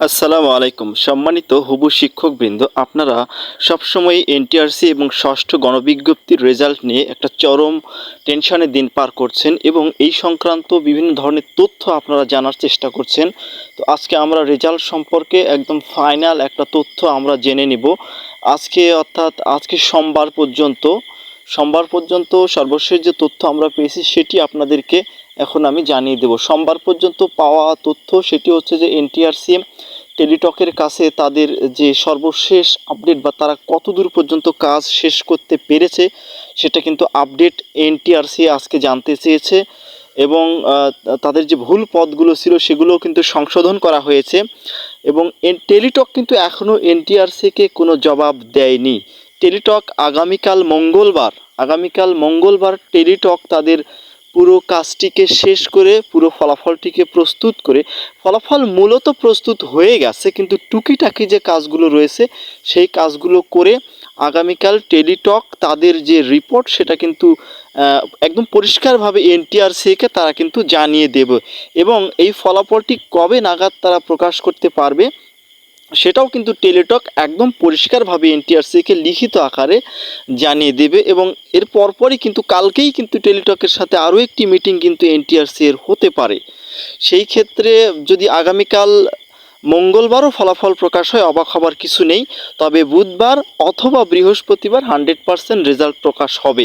আসসালামু আলাইকুম। সম্মানিত হুবু শিক্ষকবৃন্দ, আপনারা সবসময় এনটিআরসি এবং ষষ্ঠ গণবিজ্ঞপ্তির রেজাল্ট নিয়ে একটা চরম টেনশনের দিন পার করছেন এবং এই সংক্রান্ত বিভিন্ন ধরনের তথ্য আপনারা জানার চেষ্টা করছেন। তো আজকে আমরা রেজাল্ট সম্পর্কে একদম ফাইনাল একটা তথ্য আমরা জেনে নিব। আজকে অর্থাৎ আজকে সোমবার পর্যন্ত সোমবার পর্যন্ত সর্বশেষ যে তথ্য আমরা পেয়েছি সেটি আপনাদেরকে এখন আমি জানিয়ে দেব। সোমবার পর্যন্ত পাওয়া তথ্য সেটি হচ্ছে যে এনটিআরসি টেলিটকের কাছে তাদের যে সর্বশেষ আপডেট বা তারা কত দূর পর্যন্ত কাজ শেষ করতে পেরেছে, সেটা কিন্তু আপডেট এনটিআরসি আজকে জানতে চেয়েছে এবং তাদের যে ভুল পদগুলো ছিল সেগুলোও কিন্তু সংশোধন করা হয়েছে এবং টেলিটক কিন্তু এখনও এনটিআরসিকে কোনো জবাব দেয়নি। টেলিটক আগামীকাল মঙ্গলবার আগামীকাল মঙ্গলবার টেলিটক তাদের পুরো কাজটিকে শেষ করে পুরো ফলাফলটিকে প্রস্তুত করে, ফলাফল মূলত প্রস্তুত হয়ে গেছে, কিন্তু টুকিটাকি যে কাজগুলো রয়েছে, সেই কাজগুলো করে আগামীকাল টেলিটক তাদের যে রিপোর্ট সেটা কিন্তু একদম পরিষ্কারভাবে এনটিআরসিকে তারা কিন্তু জানিয়ে দেবে। এবং এই ফলাফলটি কবে নাগাদ তারা প্রকাশ করতে পারবে সেটাও কিন্তু টেলিটক একদম পরিষ্কারভাবে এনটিআরসিকে লিখিত আকারে জানিয়ে দেবে এবং এর পরপরই কিন্তু কালকেই কিন্তু টেলিটকের সাথে আরও একটি মিটিং কিন্তু এনটিআরসি এর হতে পারে। সেই ক্ষেত্রে যদি আগামীকাল মঙ্গলবারও ফলাফল প্রকাশ হয় অবাক হবার কিছু নেই, তবে বুধবার অথবা বৃহস্পতিবার হান্ড্রেড পারসেন্ট রেজাল্ট প্রকাশ হবে।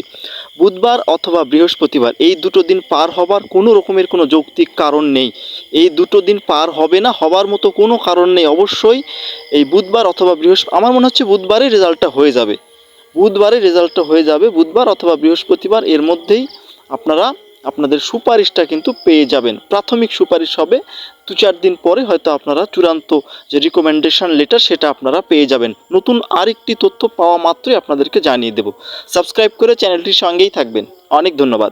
বুধবার অথবা বৃহস্পতিবার এই দুটো দিন পার হবার কোনো রকমের কোনো যৌক্তিক কারণ নেই। এই দুটো দিন পার হবে না হবার মতো কোনো কারণ নেই অবশ্যই। এই বুধবার অথবা বৃহস্প, আমার মনে হচ্ছে বুধবারই রেজাল্টটা হয়ে যাবে। বুধবারে রেজাল্টটা হয়ে যাবে, বুধবার অথবা বৃহস্পতিবার এর মধ্যেই আপনারা আপনাদের সুপারিশটা কিন্তু পেয়ে যাবেন। প্রাথমিক সুপারিশ হবে দু চার দিন পরে হয়তো আপনারা চূড়ান্ত যে রিকমেন্ডেশন লেটার সেটা আপনারা পেয়ে যাবেন। নতুন আরেকটি তথ্য পাওয়া মাত্রই আপনাদেরকে জানিয়ে দেব। সাবস্ক্রাইব করে চ্যানেলটির সঙ্গেই থাকবেন। অনেক ধন্যবাদ।